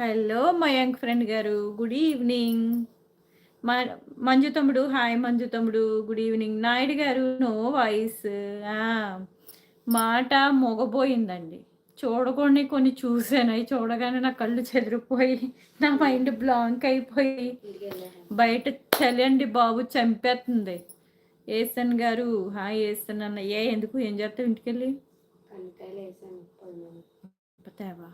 Hello Mayank friend గారు. Good evening. Manju తమ్ముడు hi Manju తమ్ముడు. Good evening. నాయుడు గారు నో వాయిస్. మాట మొగబోయిందండి. చూడకుండా కొన్ని చూసాను అవి చూడగానే నా కళ్ళు చెదిరిపోయి నా మైండ్ బ్లాంక్ అయిపోయి బయట చలండి బాబు చంపేస్తుంది ఏసన్ గారు హాయ్ ఏసన్ అన్న. ఏ ఎందుకు? ఏం చేస్తావు ఇంటికెళ్ళి? తేవా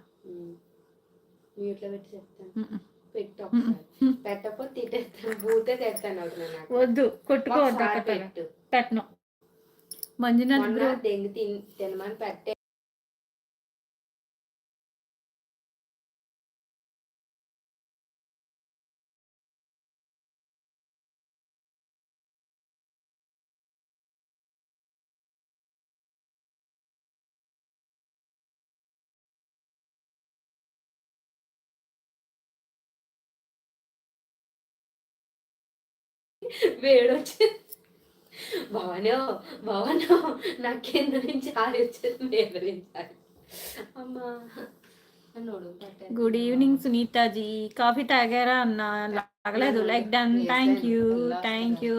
మ్యూట్లో పెట్టి చెప్తాను. పెట్టు ఒకసారి. పెట్టకపోతే తిట్టేస్తాను. తెస్తాను వద్దు కొట్టుకోవద్దు పెట్టను. మంజునాథ్ బ్రో దెంగి తిన్ తినమని పెట్టే. వేడొచ్చి భవనో భవనో నా కింద నుంచి ఆరి వచ్చేది వేదరించాలి అమ్మా అన్నోడు పట్టాను. Good evening సునీతాజీ. కాఫీ తాగారా అన్న? లాగలేదు. Like done thank you thank you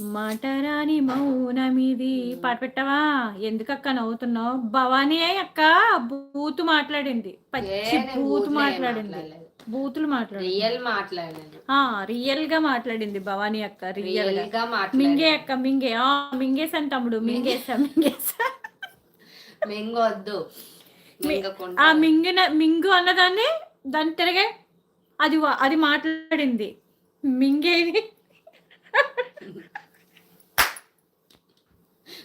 మాటరాని మౌనమిది. పాట పెట్టవా? ఎందుకక్క నవ్వుతున్నావు? భవానీ అక్క బూతు మాట్లాడింది. పచ్చి బూతు మాట్లాడింది. బూతులు మాట్లాడింది. రియల్ మాట్లాడాను ఆ రియల్గా మాట్లాడింది భవానీ అక్క రియల్గా మింగే అక్క మింగే. ఆ మింగేసాను తమ్ముడు మింగేసా మింగేసా మింగొద్దు. ఆ మింగిన మింగు అన్నదాన్ని దాన్ని తిరగే అది అది మాట్లాడింది. మింగేది.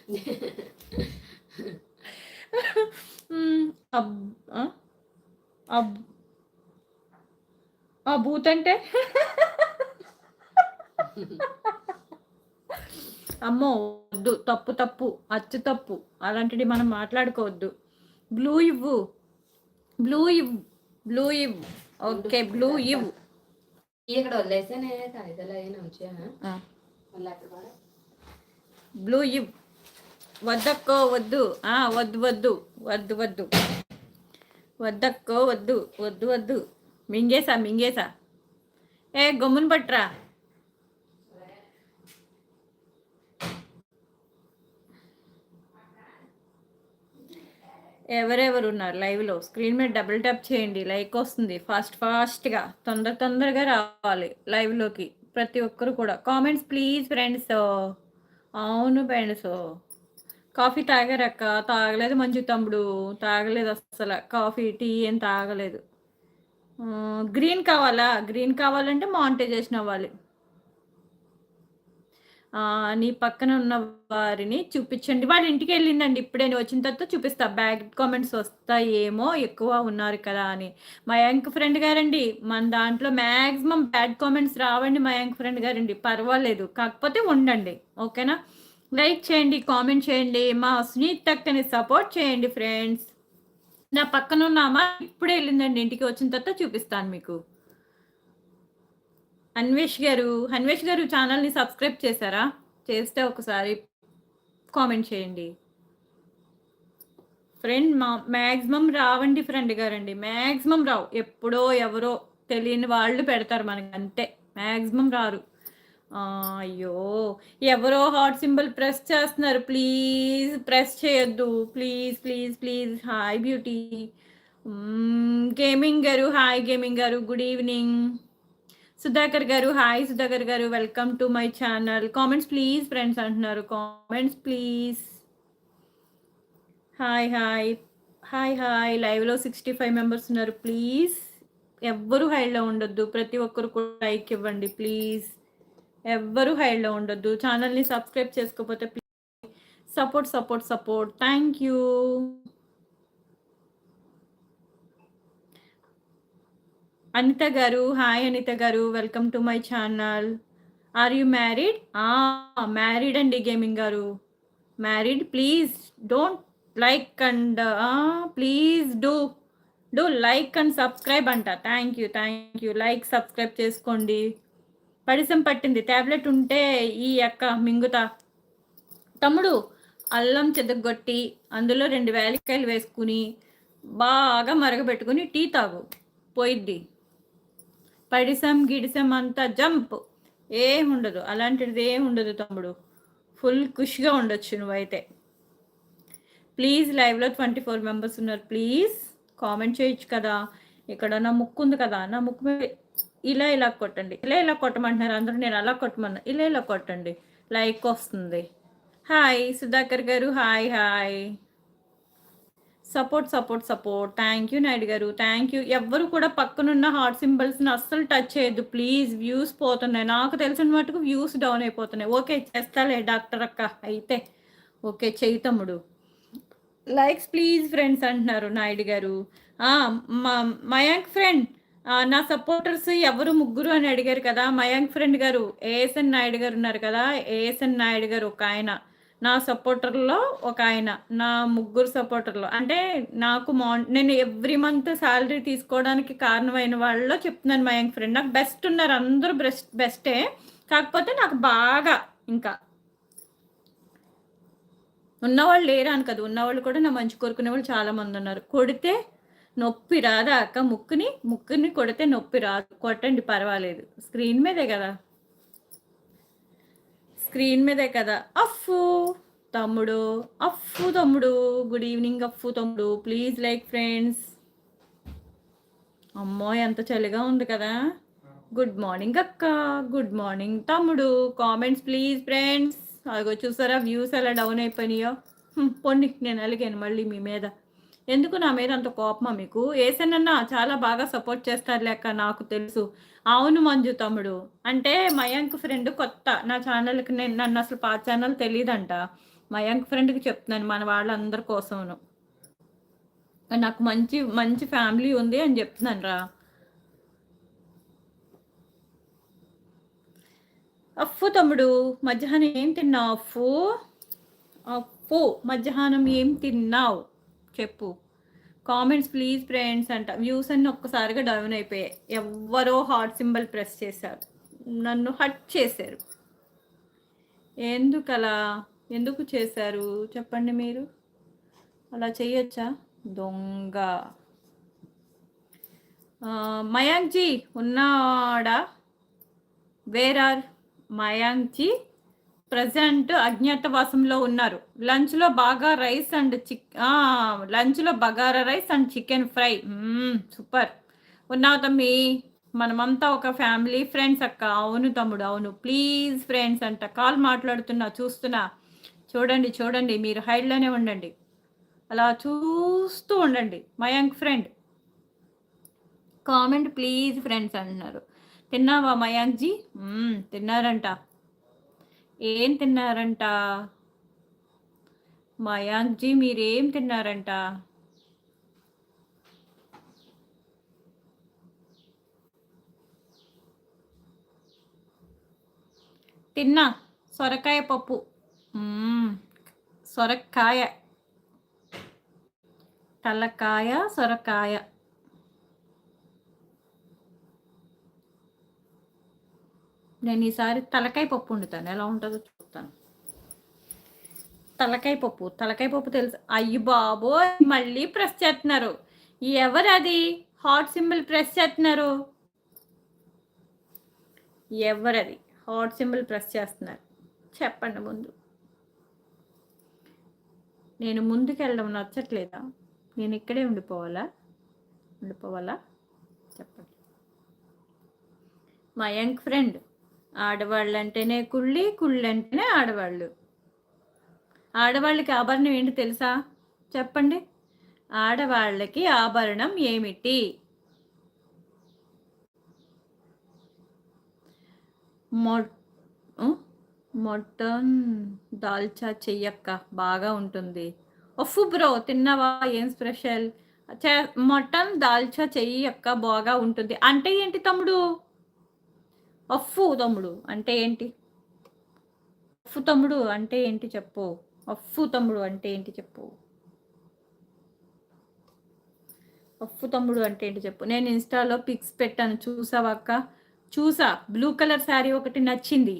ఆ? బూత్ అంటే? అమ్మో వద్దు తప్పు తప్పు అచ్చు తప్పు అలాంటిది మనం మాట్లాడుకోవద్దు. బ్లూ ఇవ్వు బ్లూ ఇవ్వు బ్లూ ఇవ్వు. ఓకే బ్లూ ఇవ్వు. ఇక్కడ వదిలేసానే కాగితాలు అయినా వచ్చా బ్లూ ఇవ్వు. వద్దక్కో వద్దు. వద్దు వద్దు. వద్దు వద్దు. వద్దక్కో వద్దు. వద్దు వద్దు. మింగేసా మింగేసా ఏ గమ్మున పట్రా ఎవరెవరు ఉన్నారు లైవ్లో? స్క్రీన్ మీద డబుల్ ట్యాప్ చేయండి. లైక్ వస్తుంది. ఫాస్ట్ ఫాస్ట్గా. తొందర తొందరగా రావాలి లైవ్లోకి. ప్రతి ఒక్కరు కూడా. Comments please friends. అవును ఫ్రెండ్స్. కాఫీ తాగారక్క. తాగలేదు మంచి తమ్ముడు. తాగలేదు అస్సలు. కాఫీ టీ ఏం తాగలేదు. గ్రీన్ కావాలా? గ్రీన్ కావాలంటే మానిటైజేషన్ అవ్వాలి నీ పక్కన ఉన్న వారిని చూపించండి. వాళ్ళ ఇంటికి వెళ్ళిందండి. ఇప్పుడే నేను వచ్చిన తర్వాత చూపిస్తా. బ్యాగ్ కామెంట్స్ వస్తాయేమో ఎక్కువ ఉన్నారు కదా అని. మయాంక్ ఫ్రెండ్ గారండి. మన దాంట్లో మ్యాక్సిమం బ్యాడ్ కామెంట్స్ రావండి మయాంక్ ఫ్రెండ్ గారండి. పర్వాలేదు. కాకపోతే ఉండండి. ఓకేనా? లైక్ చేయండి కామెంట్ చేయండి మా సునీత్ తక్కని సపోర్ట్ చేయండి ఫ్రెండ్స్. నా పక్కన ఉన్న అమ్మ ఇప్పుడే వెళ్ళిందండి ఇంటికి వచ్చిన తర్వాత చూపిస్తాను మీకు. అన్వేష్ గారు అన్వేష్ గారు ఛానల్ని సబ్స్క్రైబ్ చేశారా? చేస్తే ఒకసారి కామెంట్ చేయండి. ఫ్రెండ్ మా మ్యాక్సిమం రావండి ఫ్రెండ్ గారండి. మ్యాక్సిమం రావు ఎప్పుడో ఎవరో తెలియని వాళ్ళు పెడతారు మనకి అంతే. మ్యాక్సిమం రారు. అయ్యో. ఎవరో హాట్ సింబల్ ప్రెస్ చేస్తున్నారు. ప్లీజ్ ప్రెస్ చేయొద్దు. Please please please. Hi beauty. Gaming గారు హాయ్ గేమింగ్ గారు. Good evening. సుధాకర్ గారు హాయ్ సుధాకర్ గారు. Welcome to my channel. Comments please friends అంటున్నారు. Comments please. Hi hi. Hi hi. లైవ్లో సిక్స్టీ ఫైవ్ మెంబర్స్ ఉన్నారు. Please. ఎవ్వరు హైడ్లో ఉండొద్దు. ప్రతి ఒక్కరు కూడా లైక్ ఇవ్వండి. ప్లీజ్. ఎవ్వరూ హైడ్లో ఉండొద్దు. ఛానల్ని సబ్స్క్రైబ్ చేసుకోకపోతే please support support support. Thank you. Anitha గారు హాయ్ అనిత గారు. Welcome to my channel. Are you married? Married అండి గేమింగ్ గారు. Married? Please don't like and please do do like and subscribe అంట. Thank you thank you. Like subscribe చేసుకోండి. పడిసం పట్టింది. Tablet ఉంటే ఈ అక్క మింగుతా. తమ్ముడు అల్లం చెదగొట్టి అందులో రెండు వేలికాయలు వేసుకుని బాగా మరగబెట్టుకుని టీ తాగు. పోయిద్ది. పడిసం గిడిసం అంతా జంప్. ఏం ఉండదు అలాంటిది ఏం ఉండదు తమ్ముడు. ఫుల్ ఖుషిగా ఉండొచ్చు నువ్వైతే. ప్లీజ్ లైవ్లో ట్వంటీ ఫోర్ మెంబర్స్ ఉన్నారు. ప్లీజ్ కామెంట్ చేయొచ్చు కదా. ఇక్కడ నా ముక్కు ఉంది కదా. నా ముక్కు మీద ఇలా ఇలా కొట్టండి. ఇలా ఇలా కొట్టమంటున్నారు. అందరూ నేను అలా కొట్టమన్నా. ఇలా ఇలా కొట్టండి. లైక్ వస్తుంది. Hi Sudhakar garu. Hi hi support support support thank you Naidu garu. Thank you ఎవ్వరు కూడా పక్కనున్న హార్ట్ సింబల్స్ని అస్సలు టచ్ చేయొద్దు. ప్లీజ్ వ్యూస్ పోతున్నాయి. నాకు తెలిసిన మటుకు వ్యూస్ డౌన్ అయిపోతున్నాయి. ఓకే చేస్తాలే డాక్టర్ అక్క. అయితే ఓకే చెయ్యి తమ్ముడు. లైక్స్ ప్లీజ్ ఫ్రెండ్స్ అంటున్నారు నాయుడు గారు. Ah, మా- మయాంక్ ఫ్రెండ్ నా సపోర్టర్స్ ఎవరు ముగ్గురు అని అడిగారు కదా. మయాంక్ ఫ్రెండ్ గారు ఏఎస్ఎన్ నాయుడు గారు ఉన్నారు కదా. ఏఎస్ఎన్ నాయుడు గారు ఒక ఆయన. నా సపోర్టర్లో ఒక ఆయన. నా ముగ్గురు సపోర్టర్లో. అంటే నాకు మా నేను ఎవ్రీ మంత్ శాలరీ తీసుకోవడానికి కారణమైన వాళ్ళలో చెప్తున్నాను మయాంక్ ఫ్రెండ్. నాకు బెస్ట్ ఉన్నారు. అందరూ బెస్ట్ బెస్టే. కాకపోతే నాకు బాగా ఇంకా. ఉన్నవాళ్ళు లేరా అని కదా ఉన్నవాళ్ళు కూడా నా మంచి కోరుకునే వాళ్ళు చాలా మంది ఉన్నారు. కొడితే నొప్పి రాదా అక్క? ముక్కుని ముక్కుని కొడితే నొప్పి రాదు కొట్టండి పర్వాలేదు. స్క్రీన్ మీదే కదా? స్క్రీన్ మీదే కదా? అఫ్ఫు తమ్ముడు అఫ్ఫు తమ్ముడు. గుడ్ ఈవినింగ్ అఫ్ఫు తమ్ముడు. Please like friends. అమ్మో ఎంత చలిగా ఉంది కదా? గుడ్ మార్నింగ్ అక్క గుడ్ మార్నింగ్ తమ్ముడు. Comments please friends. అదిగో చూసారా వ్యూస్ ఎలా డౌన్ అయిపోయినాయో? హ్మ్, నేను అలిగాను మళ్ళీ మీ మీద. ఎందుకు నా మీద అంత కోపమా మీకు? ఏసనన్నా చాలా బాగా సపోర్ట్ చేస్తారు లేక నాకు తెలుసు. అవును మంజు తమ్ముడు. అంటే మయాంక్ ఫ్రెండ్ కొత్త. నా ఛానల్కి నేను నన్ను అసలు పాత ఛానల్ తెలియదంట మయాంక్ ఫ్రెండ్కి చెప్తున్నాను మన వాళ్ళందరి కోసమును. నాకు మంచి మంచి ఫ్యామిలీ ఉంది అని చెప్తున్నాను రా. అఫ్ఫు తమ్ముడు మధ్యాహ్నం ఏం తిన్నావు అఫ్ఫు? అప్పు మధ్యాహ్నం ఏం తిన్నావు? చెప్పు. కామెంట్స్ ప్లీజ్ ఫ్రెండ్స్ అంట. వ్యూస్ అన్ని ఒక్కసారిగా డౌన్ అయిపోయాయి. ఎవ్వరో హార్ట్ సింబల్ ప్రెస్ చేశారు. నన్ను హట్ చేశారు. ఎందుకలా? ఎందుకు చేశారు? చెప్పండి మీరు. అలా చేయొచ్చా? దొంగ. మయాంక్జీ ఉన్నాడా? Where are Mayank G? Present అజ్ఞాతవాసంలో ఉన్నారు. లంచ్లో బాగా రైస్ అండ్ చిక్ లంచ్లో bagara rice and chicken fry. Super. ఉన్నావు తమ్మి. మనమంతా ఒక ఫ్యామిలీ ఫ్రెండ్స్ అక్క. అవును తమ్ముడు అవును. ప్లీజ్ ఫ్రెండ్స్ అంట. కాల్ మాట్లాడుతున్నా చూస్తున్నా. చూడండి చూడండి. మీరు హైడ్లోనే ఉండండి. అలా చూస్తూ ఉండండి. Mayank friend. Comment please friends అంటున్నారు తిన్నావా మయాంక్జీ తిన్నారంట. ఏం తిన్నారంట? మయాంక్జీ మీరేం తిన్నారంట? తిన్నా. సొరకాయ పప్పు. సొరకాయ. తలకాయ సొరకాయ. నేను ఈసారి తలకాయ పప్పు వండుతాను. ఎలా ఉంటుందో చూస్తాను. తలకాయ పప్పు. తలకాయ పప్పు తెలుసు. అయ్యి బాబో మళ్ళీ ప్రెస్ చేస్తున్నారు. ఎవరు అది? హాట్ సింబల్ ప్రెస్ చేస్తున్నారు. ఎవరది హాట్ సింబల్ ప్రెస్ చేస్తున్నారు. చెప్పండి ముందు. నేను ముందుకెళ్ళడం నచ్చట్లేదా? నేను ఇక్కడే ఉండిపోవాలా? ఉండిపోవాలా? చెప్పండి. మా యంగ్ ఫ్రెండ్ ఆడవాళ్ళు అంటేనే కుళ్ళి కుళ్ళు అంటేనే ఆడవాళ్ళు. ఆడవాళ్ళకి ఆభరణం ఏంటి తెలుసా? చెప్పండి. ఆడవాళ్ళకి ఆభరణం ఏమిటి? మొట్టన్ మటన్ దాల్చా చెయ్యక్క బాగా ఉంటుంది. ఒఫ్ బ్రో తిన్నావా? ఏం స్పెషల్? చే- మటన్ దాల్చా చెయ్యక్క బాగా ఉంటుంది. అంటే ఏంటి తమ్ముడు? అఫ్ఫు తమ్ముడు అంటే ఏంటి? అఫ్ఫు తమ్ముడు అంటే ఏంటి చెప్పు? అఫ్ఫు తమ్ముడు అంటే ఏంటి చెప్పు? అఫ్ఫు తమ్ముడు అంటే ఏంటి చెప్పు? నేను ఇన్స్టాలో పిక్స్ పెట్టాను చూసావా అక్క? చూసా. బ్లూ కలర్ శారీ ఒకటి నచ్చింది.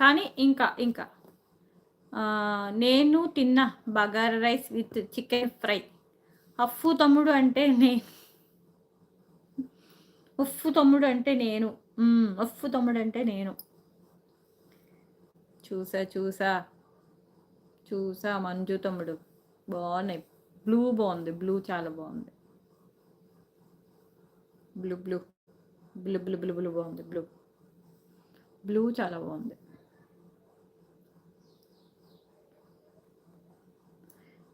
కానీ ఇంకా ఇంకా. నేను తిన్న bagara rice with chicken fry. Affu తమ్ముడు అంటే నేను ఉఫ్ తమ్ముడు అంటే నేను. అఫ్ తమ్ముడంటే తమ్ముడు అంటే నేను. చూసా చూసా. చూసా మంజు తమ్ముడు. బాగున్నాయి. బ్లూ బాగుంది. బ్లూ చాలా బాగుంది. Blue blue. Blue blue blue blue బాగుంది. బ్లూ. బ్లూ చాలా బాగుంది.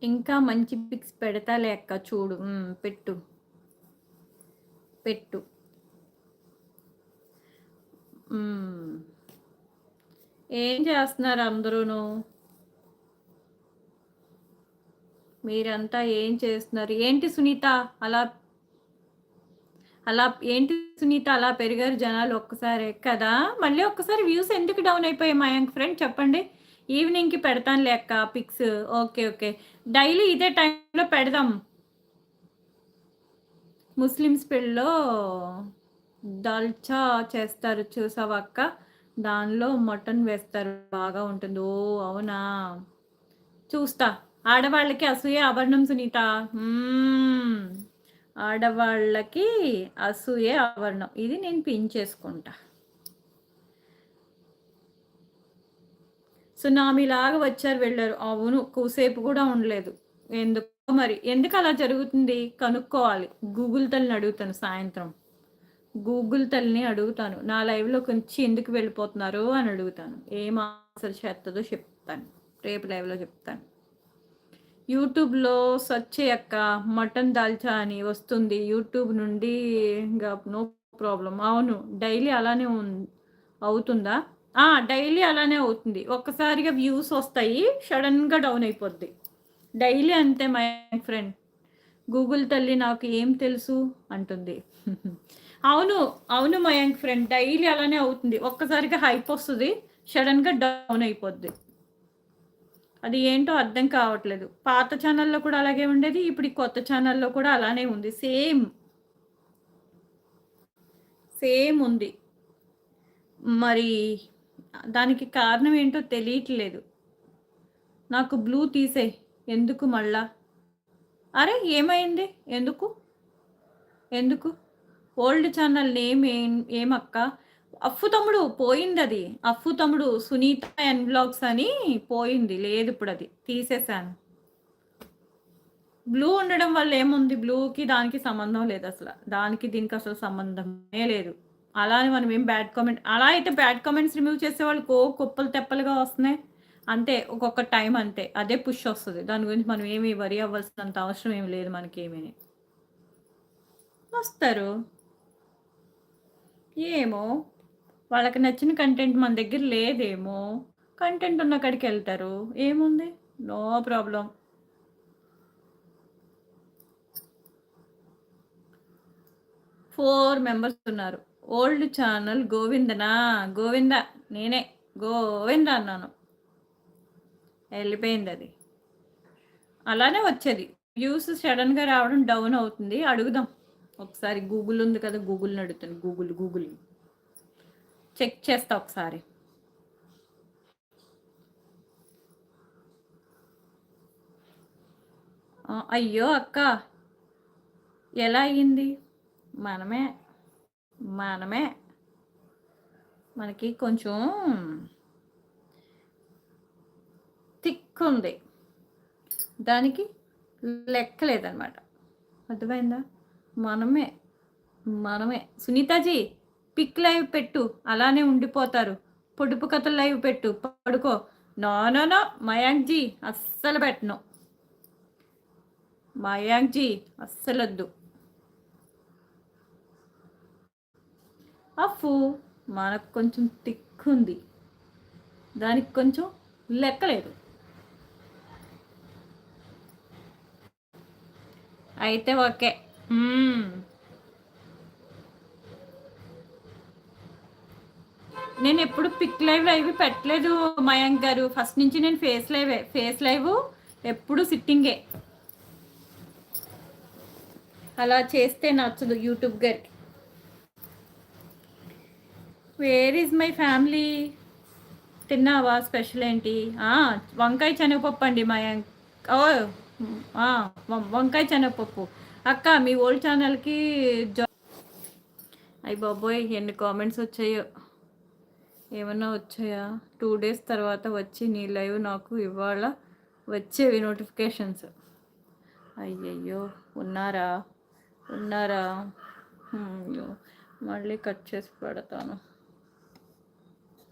ఇంకా మంచి పిక్స్ పెడతా లేక్క చూడు. పెట్టు. పెట్టు. ఏం చేస్తున్నారు అందరూను? మీరంతా ఏం చేస్తున్నారు? ఏంటి సునీత? అలా అలా ఏంటి సునీత? అలా పెరిగారు జనాలు ఒక్కసారి కదా? మళ్ళీ ఒక్కసారి వ్యూస్ ఎందుకు డౌన్ అయిపోయాయి మా యంగ్ ఫ్రెండ్? చెప్పండి. ఈవినింగ్కి పెడతాను లెక్క పిక్స్. Okay okay. డైలీ ఇదే టైంలో పెడదాం. ముస్లిమ్స్ పెళ్ళిలో దాల్చా చేస్తారు చూసావా అక్క? దానిలో మటన్ వేస్తారు బాగా ఉంటుంది. ఓ అవునా? చూస్తా. ఆడవాళ్ళకి అసూయ ఆభరణం సునీత. ఆడవాళ్ళకి అసూయ ఆభరణం. ఇది నేను పిన్ చేసుకుంటా. సునామీ లాగా వచ్చారు వెళ్ళారు. అవును కూసేపు కూడా ఉండలేదు. ఎందుకు మరి? ఎందుకు అలా జరుగుతుంది? కనుక్కోవాలి. గూగుల్ తల్లిని అడుగుతాను సాయంత్రం. గూగుల్ తల్లిని అడుగుతాను. నా లైవ్లో కొంచెం ఎందుకు వెళ్ళిపోతున్నారు అని అడుగుతాను. ఏం ఆన్సర్ చేస్తుందో చెప్తాను. రేపు లైవ్లో చెప్తాను. యూట్యూబ్లో సెర్చ్ చేయక్క మటన్ దాల్చా అని వస్తుంది. యూట్యూబ్ నుండి ఇంకా నో ప్రాబ్లం అవును డైలీ అలానే ఉం- అవుతుందా? డైలీ అలానే అవుతుంది. ఒక్కసారిగా వ్యూస్ వస్తాయి సడన్గా డౌన్ అయిపోద్ది. డైలీ అంతే మై ఫ్రెండ్. గూగుల్ తల్లి నాకు ఏం తెలుసు? అంటుంది. అవును అవును మయాంక్ ఫ్రెండ్ డైలీ అలానే అవుతుంది. ఒక్కసారిగా హైప్ వస్తుంది సడన్గా డౌన్ అయిపోద్ది. అది ఏంటో అర్థం కావట్లేదు. పాత ఛానల్లో కూడా అలాగే ఉండేది ఇప్పుడు ఈ కొత్త ఛానల్లో కూడా అలానే ఉంది. సేమ్ సేమ్ ఉంది. మరి దానికి కారణం ఏంటో తెలియట్లేదు. నాకు బ్లూ తీసే ఎందుకు మళ్ళా? అరే ఏమైంది? ఎందుకు? ఎందుకు? ఓల్డ్ ఛానల్ నేమ్ ఏం ఏమక్క? అఫ్ఫు తమ్ముడు పోయింది అది అఫ్ఫు తమ్ముడు సునీత ఎన్ బ్లాగ్స్ అని పోయింది. లేదు ఇప్పుడు అది తీసేశాను. బ్లూ ఉండడం వల్ల ఏముంది? బ్లూకి దానికి సంబంధం లేదు అసలు. దానికి దీనికి అసలు సంబంధమే లేదు. అలా అని మనం ఏం బ్యాడ్ కామెంట్ అలా అయితే బ్యాడ్ కామెంట్స్ రిమూవ్ చేసే వాళ్ళు కో కుప్పలు తెప్పలుగా వస్తున్నాయి. అంతే. ఒక్కొక్క టైం అంతే. అదే పుష్ వస్తుంది. దాని గురించి మనం ఏమి వరి అవ్వాల్సినంత అవసరం ఏమి లేదు మనకి ఏమీ వస్తారు. ఏమో? వాళ్ళకి నచ్చిన కంటెంట్ మన దగ్గర లేదేమో? కంటెంట్ ఉన్న కాడికి వెళ్తారు. ఏముంది? నో ప్రాబ్లం ఫోర్ మెంబర్స్ ఉన్నారు. ఓల్డ్ ఛానల్ గోవిందనా? గోవింద నేనే. గోవింద అన్నాను. వెళ్ళిపోయింది అది. అలానే వచ్చేది. వ్యూస్ సడన్గా రావడం డౌన్ అవుతుంది. అడుగుదాం. ఒకసారి గూగుల్ ఉంది కదా గూగుల్ని అడుగుతాను. గూగుల్ గూగుల్ చెక్ చేస్తా ఒకసారి. అయ్యో అక్క ఎలా అయ్యింది? మనమే మనమే. మనకి కొంచెం థిక్ ఉంది. దానికి లెక్కలేదన్నమాట. అర్థమైందా? మనమే మనమే. సునీతాజీ పిక్ లైవ్ పెట్టు అలానే ఉండిపోతారు. పొడుపు కథలు లైవ్ పెట్టు పడుకో. నో నో మయాంక్ జీ అస్సలు పెట్టను. మయాంక్ జీ అస్సలొద్దు. అఫు మనకు కొంచెం థిక్ ఉంది దానికి కొంచెం లెక్కలేదు. అయితే ఓకే. నేను ఎప్పుడు పిక్ లైవ్ లైవ్ పెట్టలేదు మయాంక్ గారు. ఫస్ట్ నుంచి నేను ఫేస్ లైవ్ ఫేస్ లైవ్ ఎప్పుడు సిట్టింగే. అలా చేస్తే నచ్చదు యూట్యూబ్ గారికి. వేర్ ఈజ్ మై ఫ్యామిలీ తిన్నావా స్పెషల్ ఏంటి? ఆ, వంకాయ శనగపప్పు అండి మయాంక్. ఓ ఆ, వం- వంకాయ శనగపప్పు. అక్క మీ ఓల్డ్ ఛానల్కి జా అయ్యి బాబోయ్ ఎన్ని కామెంట్స్ వచ్చాయో. ఏమన్నా వచ్చాయా? టూ డేస్ తర్వాత వచ్చి నీ లైవ్ నాకు ఇవాళ వచ్చేవి నోటిఫికేషన్స్ అయ్యయ్యో ఉన్నారా? ఉన్నారా? అయ్యో మళ్ళీ కట్ చేసి పెడతాను.